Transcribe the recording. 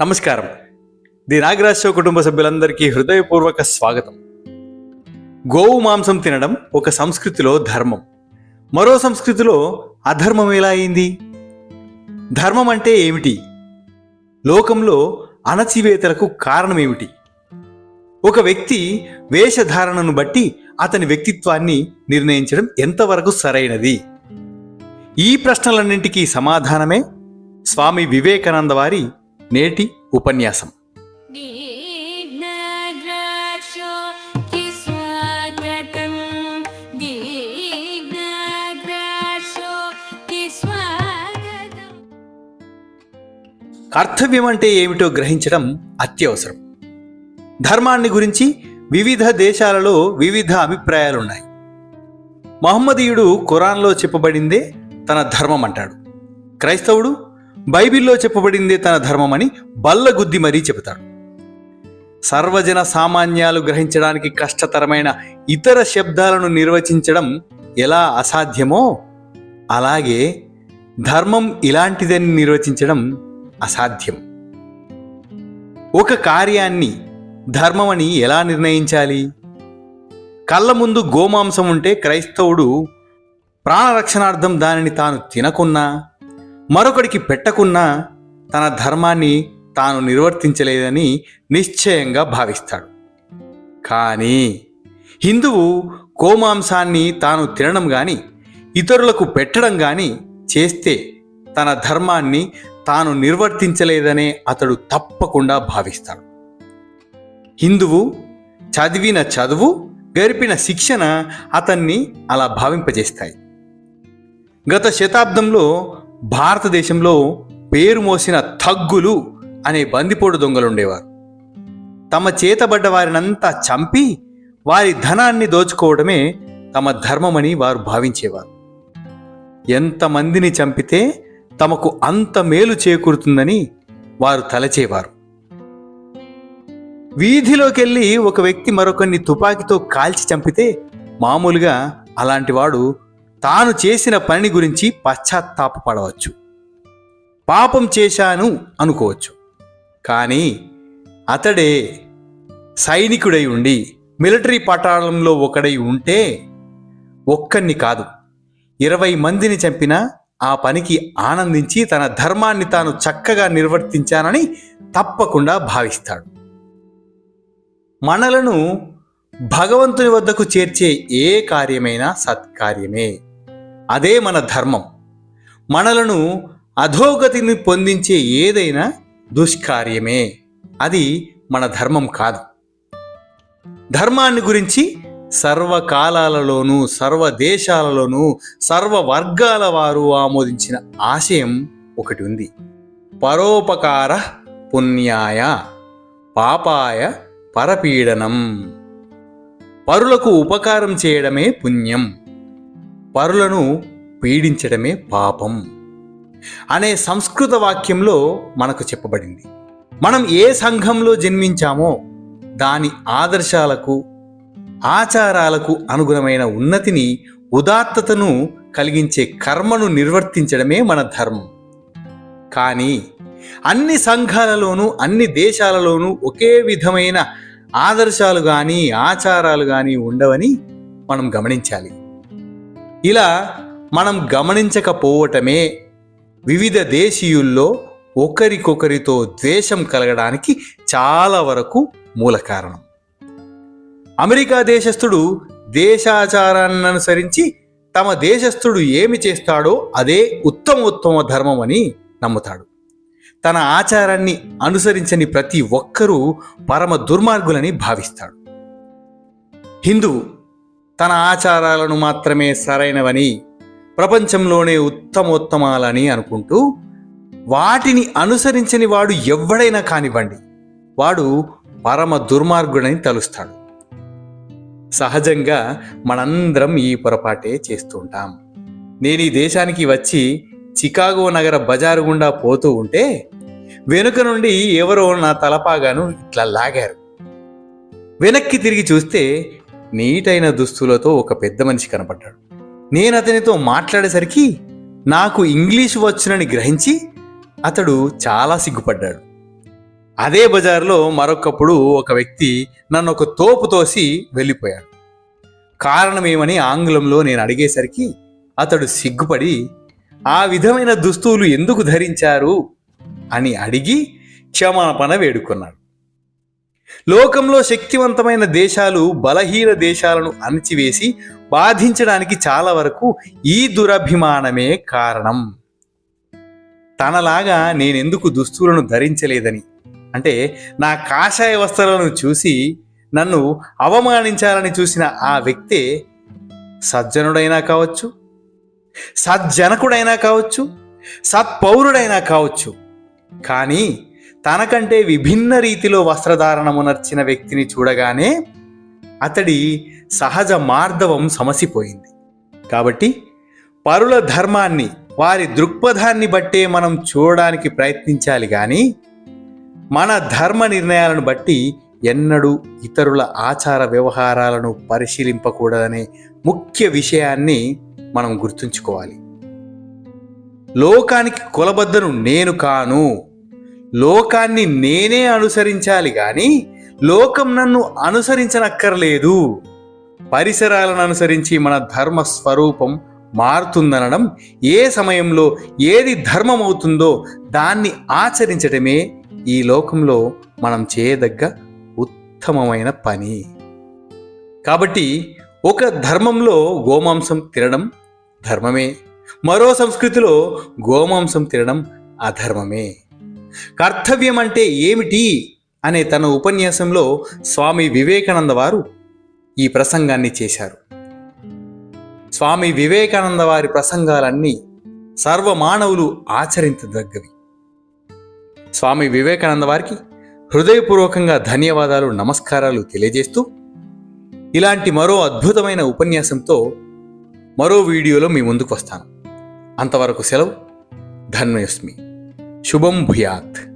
నమస్కారం. The Nagaraj show కుటుంబ సభ్యులందరికీ హృదయపూర్వక స్వాగతం. గోవు మాంసం తినడం ఒక సంస్కృతిలో ధర్మం. మరో సంస్కృతిలో అధర్మం ఎలా అయింది? ధర్మం అంటే ఏమిటి? లోకంలో అణచివేతలకు కారణం ఏమిటి? ఒక వ్యక్తి వేషధారణను బట్టి అతని వ్యక్తిత్వాన్ని నిర్ణయించడం ఎంతవరకు సరైనది? ఈ ప్రశ్నలన్నింటికీ సమాధానమే స్వామి వివేకానంద వారి నేటి ఉపన్యాసం. కర్తవ్యం అంటే ఏమిటో గ్రహించడం అత్యవసరం. ధర్మాన్ని గురించి వివిధ దేశాలలో వివిధ అభిప్రాయాలున్నాయి. మహమ్మదీయుడు ఖురాన్లో చెప్పబడిందే తన ధర్మం అంటాడు. క్రైస్తవుడు బైబిల్లో చెప్పబడిందే తన ధర్మమని బల్లగుద్ది మరీ చెబుతాడు సర్వజన సామాన్యాలు గ్రహించడానికి కష్టతరమైన ఇతర శబ్దాలను నిర్వచించడం ఎలా అసాధ్యమో అలాగే ధర్మం ఇలాంటిదని నిర్వచించడం అసాధ్యం. ఒక కార్యాన్ని ధర్మమని ఎలా నిర్ణయించాలి? కళ్ళ ముందు గోమాంసం ఉంటే క్రైస్తవుడు ప్రాణరక్షణార్థం దానిని తాను తినకున్నా మరొకడికి పెట్టకున్నా తన ధర్మాన్ని తాను నిర్వర్తించలేదని నిశ్చయంగా భావిస్తాడు. కానీ హిందువు గోమాంసాన్ని తాను తినడం కానీ ఇతరులకు పెట్టడం కానీ చేస్తే తన ధర్మాన్ని తాను నిర్వర్తించలేదనే అతడు తప్పకుండా భావిస్తాడు. హిందువు చదివిన చదువు గరిపిన శిక్షణ అతన్ని అలా భావింపజేస్తాయి. గత శతాబ్దంలో భారతదేశంలో పేరు మోసిన థగ్గులు అనే బందిపోటు దొంగలు ఉండేవారు. తమ చేతబడ్డ వారినంతా చంపి వారి ధనాన్ని దోచుకోవడమే తమ ధర్మమని వారు భావించేవారు. ఎంతమందిని చంపితే తమకు అంత మేలు చేకూరుతుందని వారు తలచేవారు. వీధిలోకెళ్ళి ఒక వ్యక్తి మరొకరిని తుపాకీతో కాల్చి చంపితే మామూలుగా అలాంటి వాడు తాను చేసిన పని గురించి పశ్చాత్తాపపడవచ్చు పాపం చేశాను అనుకోవచ్చు. కానీ అతడే సైనికుడై ఉండి మిలిటరీ పటాళంలో ఒకడై ఉంటే ఒక్కడిని కాదు. ఇరవై మందిని చంపినా ఆ పనికి ఆనందించి తన ధర్మాన్ని తాను చక్కగా నిర్వర్తించానని తప్పకుండా భావిస్తాడు. మనలను భగవంతుని వద్దకు చేర్చే ఏ కార్యమైనా సత్కార్యమే. అదే మన ధర్మం. మనలను అధోగతిని పొందించే ఏదైనా దుష్కార్యమే. అది మన ధర్మం కాదు. ధర్మాన్ని గురించి సర్వకాలాలలోనూ సర్వ దేశాలలోనూ సర్వ వర్గాల వారు ఆమోదించిన ఆశయం ఒకటి ఉంది. పరోపకార పుణ్యాయ పాపాయ పరపీడనం. పరులకు ఉపకారం చేయడమే పుణ్యం. పరులను పీడించడమే పాపం అనే సంస్కృత వాక్యంలో మనకు చెప్పబడింది. మనం ఏ సంఘంలో జన్మించామో దాని ఆదర్శాలకు ఆచారాలకు అనుగుణమైన ఉన్నతిని ఉదాత్తతను కలిగించే కర్మను నిర్వర్తించడమే మన ధర్మం. కానీ అన్ని సంఘాలలోనూ అన్ని దేశాలలోనూ ఒకే విధమైన ఆదర్శాలు కానీ ఆచారాలు కానీ ఉండవని మనం గమనించాలి. ఇలా మనం గమనించకపోవటమే వివిధ దేశీయుల్లో ఒకరికొకరితో ద్వేషం కలగడానికి చాలా వరకు మూల కారణం. అమెరికా దేశస్థుడు దేశాచారాన్ని అనుసరించి తమ దేశస్థుడు ఏమి చేస్తాడో అదే ఉత్తమోత్తమ ధర్మం అని నమ్ముతాడు. తన ఆచారాన్ని అనుసరించని ప్రతి ఒక్కరూ పరమ దుర్మార్గులని భావిస్తాడు. హిందువు తన ఆచారాలను మాత్రమే సరైనవని ప్రపంచంలోనే ఉత్తమోత్తమాలని అనుకుంటూ వాటిని అనుసరించని వాడు ఎవడైనా కానివ్వండి వాడు పరమ దుర్మార్గుడని తలుస్తాడు. సహజంగా మనందరం ఈ పొరపాటే చేస్తుంటాం నేను ఈ దేశానికి వచ్చి చికాగో నగర బజారు గుండా పోతూ ఉంటే వెనుక నుండి ఎవరో నా తలపాగాను ఇట్లా లాగారు. వెనక్కి తిరిగి చూస్తే నీటైన దుస్తులతో ఒక పెద్ద మనిషి కనపడ్డాడు. నేను అతనితో మాట్లాడేసరికి నాకు ఇంగ్లీష్ వచ్చునని గ్రహించి అతడు చాలా సిగ్గుపడ్డాడు. అదే బజార్లో మరొకప్పుడు ఒక వ్యక్తి నన్ను ఒక తోపు తోసి వెళ్ళిపోయాడు. కారణమేమని ఆంగ్లంలో నేను అడిగేసరికి అతడు సిగ్గుపడి ఆ విధమైన దుస్తువులు ఎందుకు ధరించారు? అని అడిగి క్షమాపణ వేడుకున్నాడు. లోకంలో శక్తివంతమైన దేశాలు బలహీన దేశాలను అణచివేసి బాధించడానికి చాలా వరకు ఈ దురభిమానమే కారణం. తనలాగా నేనెందుకు దుస్తులను ధరించలేదని? అంటే నా కాషాయ వస్త్రాలను చూసి నన్ను అవమానించాలని చూసిన ఆ వ్యక్తే సజ్జనుడైనా కావచ్చు సజ్జనకుడైనా కావచ్చు సత్పౌరుడైనా కావచ్చు. కానీ తనకంటే విభిన్న రీతిలో వస్త్రధారణమునర్చిన వ్యక్తిని చూడగానే అతడి సహజ మార్ధవం సమసిపోయింది. కాబట్టి పరుల ధర్మాన్ని వారి దృక్పథాన్ని బట్టే మనం చూడడానికి ప్రయత్నించాలి కానీ మన ధర్మ నిర్ణయాలను బట్టి ఎన్నడూ ఇతరుల ఆచార వ్యవహారాలను పరిశీలింపకూడదనే ముఖ్య విషయాన్ని మనం గుర్తుంచుకోవాలి. లోకానికి కొలబద్దను నేను కాను. లోకాన్ని నేనే అనుసరించాలి కానీ లోకం నన్ను అనుసరించనక్కర్లేదు. పరిసరాలను అనుసరించి మన ధర్మ స్వరూపం మారుతుందనడం ఏ సమయంలో ఏది ధర్మం అవుతుందో దాన్ని ఆచరించడమే ఈ లోకంలో మనం చేయదగ్గ ఉత్తమమైన పని. కాబట్టి ఒక ధర్మంలో గోమాంసం తినడం ధర్మమే. మరో సంస్కృతిలో గోమాంసం తినడం అధర్మమే. కర్తవ్యం అంటే ఏమిటి అనే తన ఉపన్యాసంలో స్వామి వివేకానంద వారు ఈ ప్రసంగాన్ని చేశారు. స్వామి వివేకానంద వారి ప్రసంగాలన్నీ సర్వమానవులు ఆచరించదగ్గవి. స్వామి వివేకానంద వారికి హృదయపూర్వకంగా ధన్యవాదాలు నమస్కారాలు తెలియజేస్తూ ఇలాంటి మరో అద్భుతమైన ఉపన్యాసంతో మరో వీడియోలో మీ ముందుకు వస్తాను. అంతవరకు సెలవు. ధన్వయస్మి शुभम भूयात।